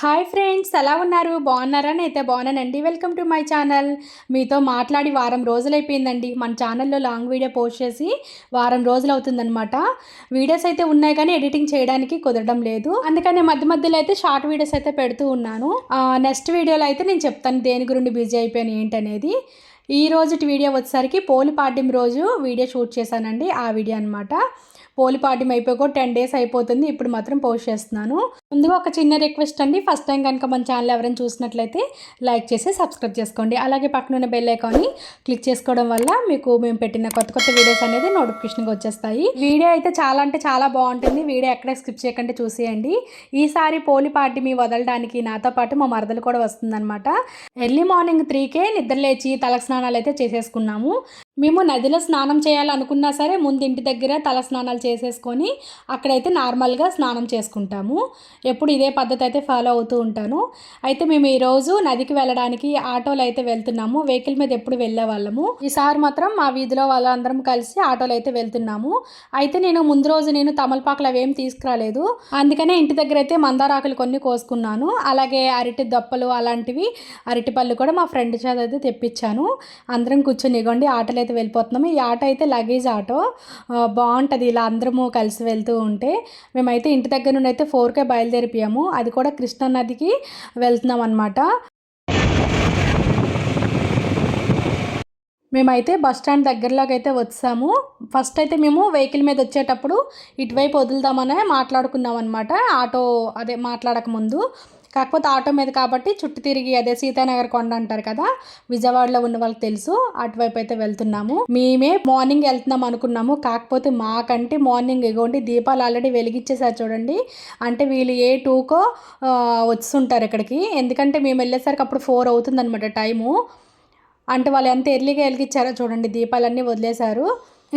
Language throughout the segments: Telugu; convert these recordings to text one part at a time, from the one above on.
హాయ్ ఫ్రెండ్స్ ఎలా ఉన్నారు? బాగున్నారా? అయితే బాగున్నానండి. Welcome to my channel. మీతో మాట్లాడి వారం రోజులు అయిపోయిందండి మన ఛానల్లో లాంగ్ వీడియో పోస్ట్ చేసి వారం రోజులు అవుతుందనమాట వీడియోస్ అయితే ఉన్నాయి కానీ ఎడిటింగ్ చేయడానికి కుదరడం లేదు. అందుకని మధ్య మధ్యలో అయితే షార్ట్ వీడియోస్ అయితే పెడుతూ ఉన్నాను. నెక్స్ట్ వీడియోలో అయితే నేను చెప్తాను దేని గురించి బిజీ అయిపోయాను ఏంటనేది. ఈ రోజు వీడియో వచ్చేసరికి పోలి పాడ్యం రోజు వీడియో షూట్ చేశానండి. ఆ వీడియో అనమాట పోలిపాడ్యం అయిపోయి టెన్ డేస్ అయిపోతుంది. ఇప్పుడు మాత్రం పోస్ట్ చేస్తున్నాను. ముందుగా ఒక చిన్న రిక్వెస్ట్ అండి. ఫస్ట్ టైం కనుక మన ఛానల్ ఎవరైనా చూసినట్లయితే లైక్ చేసి సబ్స్క్రైబ్ చేసుకోండి. అలాగే పక్కన ఉన్న బెల్ ఐకాన్ని క్లిక్ చేసుకోవడం వల్ల మీకు మేము పెట్టిన కొత్త కొత్త వీడియోస్ అనేది నోటిఫికేషన్గా వచ్చేస్తాయి. వీడియో అయితే చాలా అంటే చాలా బాగుంటుంది. వీడియో ఎక్కడ స్కిప్ చేయకుండా చూసేయండి. ఈసారి పోలి పార్టీ మీ వదలడానికి నాతో పాటు మా మరదలు కూడా వస్తుందన్నమాట. ఎర్లీ మార్నింగ్ త్రీకే నిద్రలేచి తల స్నానాలు అయితే చేసేసుకున్నాము. మేము నదిలో స్నానం చేయాలనుకున్నా సరే ముందు ఇంటి దగ్గర తల స్నానాలు చేసేసుకొని అక్కడైతే నార్మల్గా స్నానం చేసుకుంటాము. ఎప్పుడు ఇదే పద్ధతి అయితే ఫాలో అవుతూ ఉంటాను. అయితే మేము ఈరోజు నదికి వెళ్ళడానికి ఆటోలో అయితే వెళ్తున్నాము. వెహికల్ మీద ఎప్పుడు వెళ్ళే వాళ్ళము. ఈసారి మాత్రం మా వీధిలో వాళ్ళందరం కలిసి ఆటోలో అయితే వెళ్తున్నాము. అయితే నేను ముందు రోజు నేను తమలపాకులు అవేం తీసుకురాలేదు. అందుకనే ఇంటి దగ్గర అయితే మందారాకులు కొన్ని కోసుకున్నాను. అలాగే అరటి దప్పలు అలాంటివి అరటి పళ్ళు కూడా మా ఫ్రెండ్ చేత అయితే తెప్పించాను. అందరం కూర్చొని ఇగోండి ఆటోలో అయితే వెళ్ళిపోతున్నాము. ఈ ఆటో అయితే లగేజ్ ఆటో. బాగుంటుంది ఇలా అందరము కలిసి వెళ్తూ ఉంటే. మేమైతే ఇంటి దగ్గర నుండి అయితే ఫోర్కే బయలు బయలుదేరిపోయాము. అది కూడా కృష్ణా నదికి వెళ్తున్నాం అనమాట మేమైతే బస్ స్టాండ్ దగ్గరలోకి అయితే వచ్చాము. ఫస్ట్ అయితే మేము వెహికల్ మీద వచ్చేటప్పుడు ఇటువైపు వదులుదామనే మాట్లాడుకున్నాం అనమాట ఆటో అదే మాట్లాడక ముందు. కాకపోతే ఆటో మీద కాబట్టి చుట్టూ తిరిగి అదే సీతానగర్ కొండ అంటారు కదా విజయవాడలో ఉన్న వాళ్ళకి తెలుసు. అటువైపు అయితే వెళ్తున్నాము. మేమే మార్నింగ్ వెళ్తున్నాం అనుకున్నాము. కాకపోతే మాకంటే మార్నింగ్ ఇగోండి దీపాలు ఆల్రెడీ వెలిగించేసారు చూడండి. అంటే వీళ్ళు ఏ టూకో వస్తుంటారు ఇక్కడికి. ఎందుకంటే మేము వెళ్ళేసరికి అప్పుడు ఫోర్ అవుతుంది టైము. అంటే వాళ్ళు ఎంత ఎర్లీగా వెలిగించారో చూడండి. దీపాలన్నీ వదిలేశారు.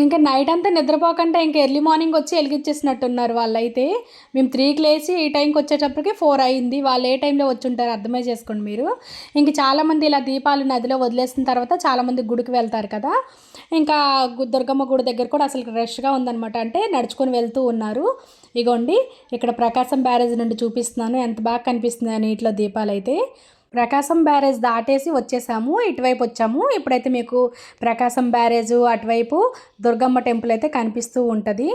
ఇంకా నైట్ అంతా నిద్రపోకుండా ఇంకా ఎర్లీ మార్నింగ్ వచ్చి వెలిగించేసినట్టున్నారు వాళ్ళైతే. మేము త్రీకి లేచి ఈ టైంకి వచ్చేటప్పటికి ఫోర్ అయింది. వాళ్ళు ఏ టైంలో వచ్చి ఉంటారు అర్థమే చేసుకోండి మీరు. ఇంక చాలామంది ఇలా దీపాలు నదిలో వదిలేసిన తర్వాత చాలామంది గుడికి వెళ్తారు కదా. ఇంకా దుర్గమ్మ గుడి దగ్గర కూడా అసలు రష్గా ఉందనమాట అంటే నడుచుకొని వెళ్తూ ఉన్నారు. ఇగోండి ఇక్కడ ప్రకాశం బ్యారేజ్ నుండి చూపిస్తున్నాను. ఎంత బాగా కనిపిస్తుంది నీటిలో దీపాలు అయితే ప్రకాశం బ్యారేజ్ దాటేసి వచ్చేసాము ఇటువైపు వచ్చాము. ఇప్పుడైతే మీకు ప్రకాశం బ్యారేజ్ అటువైపు దుర్గమ్మ టెంపుల్ అయితే కనిపిస్తూ ఉంటుంది.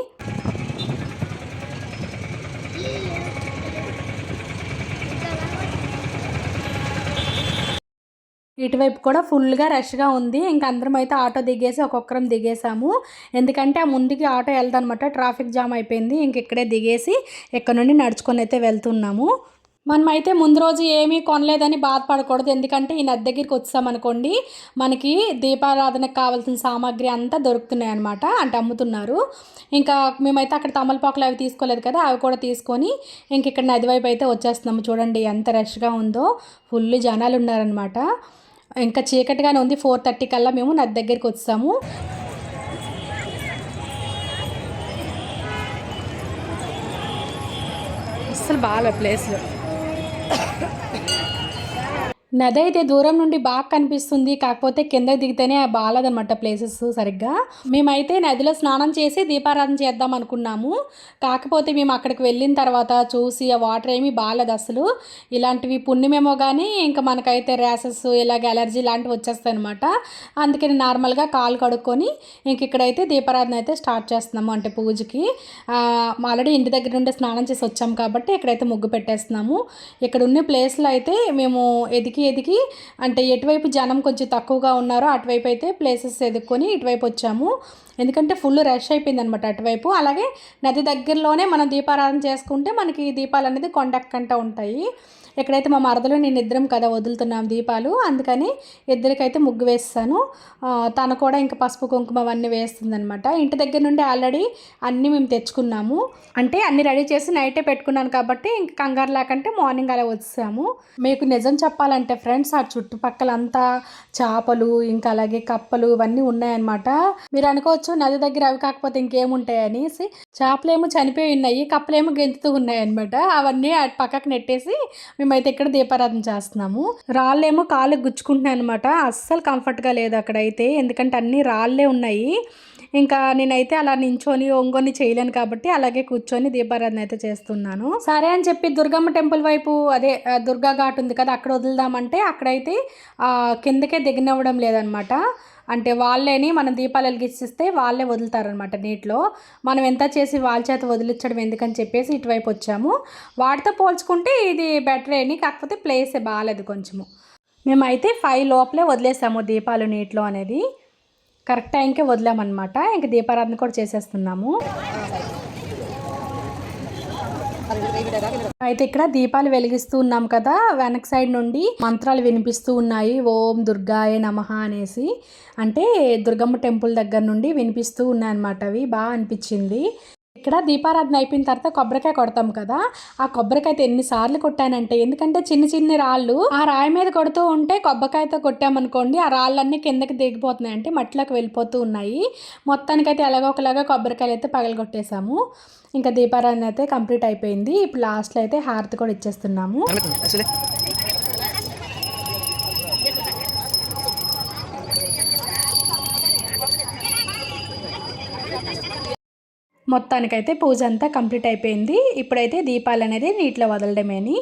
ఇటువైపు కూడా ఫుల్గా రష్గా ఉంది. ఇంక అందరం అయితే ఆటో దిగేసి ఒక్కొక్కరం దిగేసాము. ఎందుకంటే ఆ ముందుకి ఆటో వెళ్దనమాట ట్రాఫిక్ జామ్ అయిపోయింది. ఇంక ఇక్కడే దిగేసి ఇక్కడ నుండి నడుచుకొని అయితే వెళ్తున్నాము. మనమైతే ముందు రోజు ఏమీ కొనలేదని బాధపడకూడదు. ఎందుకంటే ఈ నది దగ్గరికి వచ్చామనుకోండి మనకి దీపారాధనకు కావాల్సిన సామాగ్రి అంతా దొరుకుతున్నాయి అనమాట అంటే అమ్ముతున్నారు. ఇంకా మేమైతే అక్కడ తమలపాకులు అవి తీసుకోలేదు కదా అవి కూడా తీసుకొని ఇంక ఇక్కడ నది వైపు అయితే వచ్చేస్తున్నాము. చూడండి ఎంత రష్గా ఉందో ఫుల్ జనాలు ఉన్నారనమాట ఇంకా చీకటిగానే ఉంది ఫోర్ థర్టీ కల్లా మేము నది దగ్గరికి వచ్చాము. అసలు బాగా ప్లేస్లో. నది అయితే దూరం నుండి బాగా కనిపిస్తుంది. కాకపోతే కింద దిగితేనే బాగాలేదనమాట ప్లేసెస్ సరిగ్గా. మేమైతే నదిలో స్నానం చేసి దీపారాధన చేద్దాం అనుకున్నాము. కాకపోతే మేము అక్కడికి వెళ్ళిన తర్వాత చూసి ఆ వాటర్ ఏమీ బాగాలేదు అసలు. ఇలాంటివి పుణ్యమేమో కానీ ఇంకా మనకైతే ర్యాసెస్ ఇలాగ ఎలర్జీ లాంటివి వచ్చేస్తాయి అనమాట అందుకని నార్మల్గా కాలు కడుక్కొని ఇంక ఇక్కడైతే దీపారాధన అయితే స్టార్ట్ చేస్తున్నాము అంటే పూజకి. ఆల్రెడీ ఇంటి దగ్గర నుండి స్నానం చేసి వచ్చాము కాబట్టి ఇక్కడైతే ముగ్గు పెట్టేస్తున్నాము. ఇక్కడ ఉన్న ప్లేస్లో అయితే మేము ఎదికి ఎదికి ఎదికి అంటే ఎటువైపు జనం కొంచెం తక్కువగా ఉన్నారో అటువైపు అయితే ప్లేసెస్ ఎదుక్కొని ఇటువైపు వచ్చాము. ఎందుకంటే ఫుల్ రష్ అయిపోయింది అనమాట అటువైపు. అలాగే నది దగ్గరలోనే మనం దీపారాధన చేసుకుంటే మనకి దీపాలు అనేది కొండక్కంట ఉంటాయి. ఎక్కడైతే మా మరదలు నేను ఇద్దరం కదా వదులుతున్నాం దీపాలు అందుకని ఇద్దరికైతే ముగ్గు వేస్తాను. తను కూడా ఇంకా పసుపు కుంకుమ అవన్నీ వేస్తుందనమాట ఇంటి దగ్గర నుండి ఆల్రెడీ అన్నీ మేము తెచ్చుకున్నాము. అంటే అన్నీ రెడీ చేసి నైటే పెట్టుకున్నాను కాబట్టి ఇంక కంగారు లేకంటే మార్నింగ్ అలా వచ్చాము. మీకు నిజం చెప్పాలంటే ఫ్రెండ్స్ ఆ చుట్టుపక్కల అంతా చేపలు ఇంకా అలాగే కప్పలు ఇవన్నీ ఉన్నాయన్నమాట. మీరు అనుకోవచ్చు నది దగ్గర అవి కాకపోతే ఇంకేముంటాయి అనేసి. చేపలేమో చనిపోయి ఉన్నాయి కప్పలేమో గెంతుతూ ఉన్నాయి అనమాట అవన్నీ పక్కకు నెట్టేసి మేము మేమైతే ఇక్కడ దీపారాధన చేస్తున్నాము. రాళ్ళేమో కాళ్ళు గుచ్చుకుంటున్నాయి అనమాట అస్సలు కంఫర్ట్గా లేదు అక్కడైతే. ఎందుకంటే అన్ని రాళ్ళే ఉన్నాయి. ఇంకా నేనైతే అలా నించొని ఒంగొని చేయలేను కాబట్టి అలాగే కూర్చొని దీపారాధన అయితే చేస్తున్నాను. సరే అని చెప్పి దుర్గమ్మ టెంపుల్ వైపు అదే దుర్గా ఘాట్ ఉంది కదా అక్కడ వదులుదామంటే అక్కడైతే కిందకే దిగనివ్వడం లేదనమాట. అంటే వాళ్ళేని మనం దీపాలు వెలిగిస్తే వాళ్ళే వదులుతారనమాట నీటిలో. మనం ఎంత చేసి వాళ్ళ చేత వదిలించడం ఎందుకని చెప్పేసి ఇటువైపు వచ్చాము. వాటితో పోల్చుకుంటే ఇది బెటర్ అని కాకపోతే ప్లేసే బాగాలేదు కొంచెము. మేమైతే ఫైవ్ లోపలే వదిలేసాము దీపాలు నీటిలో అనేది. కరెక్ట్ టైంకే వదిలామన్నమాట. ఇంక దీపారాధన కూడా చేసేస్తున్నాము. అయితే ఇక్కడ దీపాలు వెలిగిస్తూ ఉన్నాం కదా వెనక సైడ్ నుండి మంత్రాలు వినిపిస్తూ ఉన్నాయి. ఓం దుర్గాయ నమః అనేసి. అంటే దుర్గమ్మ టెంపుల్ దగ్గర నుండి వినిపిస్తూ ఉన్నాయి అనమాట అవి. బాగా అనిపించింది. ఇక్కడ దీపారాధన అయిపోయిన తర్వాత కొబ్బరికాయ కొడతాం కదా. ఆ కొబ్బరికాయ అయితే ఎన్నిసార్లు కొట్టానంటే ఎందుకంటే చిన్న చిన్న రాళ్ళు ఆ రాయి మీద కొడుతూ ఉంటే కొబ్బరికాయతో కొట్టామనుకోండి ఆ రాళ్ళన్నీ కిందకి దిగిపోతున్నాయి. అంటే మట్టిలోకి వెళ్ళిపోతూ ఉన్నాయి. మొత్తానికైతే ఎలాగో ఒకలాగా కొబ్బరికాయలు అయితే పగలగొట్టేసాము ఇంకా దీపారాధన అయితే కంప్లీట్ అయిపోయింది. ఇప్పుడు లాస్ట్లో అయితే హారతి కూడా ఇచ్చేస్తున్నాము. మొత్తానికైతే పూజ అంతా కంప్లీట్ అయిపోయింది. ఇప్పుడైతే దీపాలు అనేది నీటిలో వదలడమేని.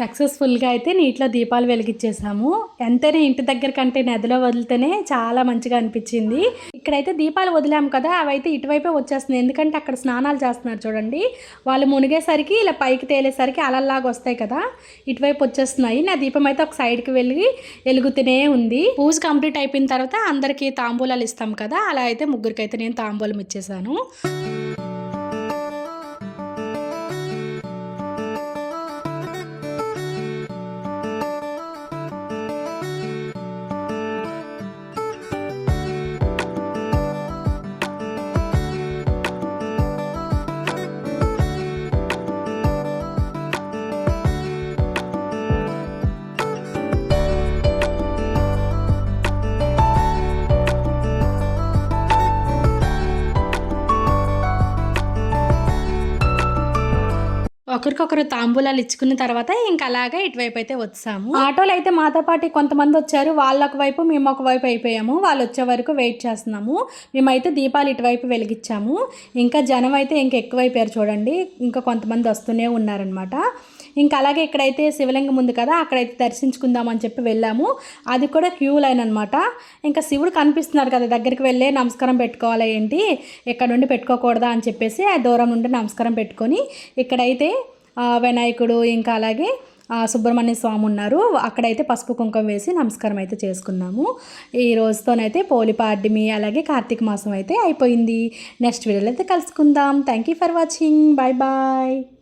సక్సెస్ఫుల్గా అయితే నీటిలో దీపాలు వెలిగించేసాము. ఎంతైనా ఇంటి దగ్గర కంటే నదిలో వదిలితేనే చాలా మంచిగా అనిపించింది. ఇక్కడైతే దీపాలు వదిలాము కదా అవైతే ఇటువైపే వచ్చేస్తున్నాయి ఎందుకంటే అక్కడ స్నానాలు చేస్తున్నారు చూడండి. వాళ్ళు మునిగేసరికి ఇలా పైకి తేలేసరికి అలల్లాగా వస్తాయి కదా ఇటువైపు వచ్చేస్తున్నాయి. నా దీపం అయితే ఒక సైడ్కి వెళ్ళి వెలుగుతూనే ఉంది. పూజ కంప్లీట్ అయిపోయిన తర్వాత అందరికీ తాంబూలాలు ఇస్తాం కదా అలా అయితే ముగ్గురికి అయితే నేను తాంబూలం ఇచ్చేసాను. ఒకరికొకరు తాంబూలాలు ఇచ్చుకున్న తర్వాత ఇంకా అలాగే ఇటువైపు అయితే వచ్చాము. ఆటోలు అయితే మాతో పాటు కొంతమంది వచ్చారు. వాళ్ళ ఒక వైపు మేము ఒక వైపు అయిపోయాము. వాళ్ళు వచ్చే వరకు వెయిట్ చేస్తున్నాము. మేమైతే దీపాలు ఇటువైపు వెలిగించాము. ఇంకా జనం అయితే ఇంకా ఎక్కువైపోయారు చూడండి. ఇంకా కొంతమంది వస్తూనే ఉన్నారనమాట ఇంకా అలాగే ఇక్కడైతే శివలింగం ఉంది కదా అక్కడైతే దర్శించుకుందామని చెప్పి వెళ్ళాము. అది కూడా క్యూ లైన్ అనమాట ఇంకా శివుడు కనిపిస్తున్నారు కదా దగ్గరికి వెళ్ళే నమస్కారం పెట్టుకోవాలి ఏంటి ఇక్కడ నుండి పెట్టుకోకూడదా అని చెప్పేసి ఆ దూరం నుండి నమస్కారం పెట్టుకొని ఇక్కడైతే వినాయకుడు ఇంకా అలాగే సుబ్రహ్మణ్య స్వామి ఉన్నారు. అక్కడైతే పసుపు కుంకుమ వేసి నమస్కారం అయితే చేసుకున్నాము. ఈ రోజుతోనైతే పోలి పాడ్యమి అలాగే కార్తీక మాసం అయితే అయిపోయింది. నెక్స్ట్ వీడియోలో అయితే కలుసుకుందాం. Thank you for watching bye bye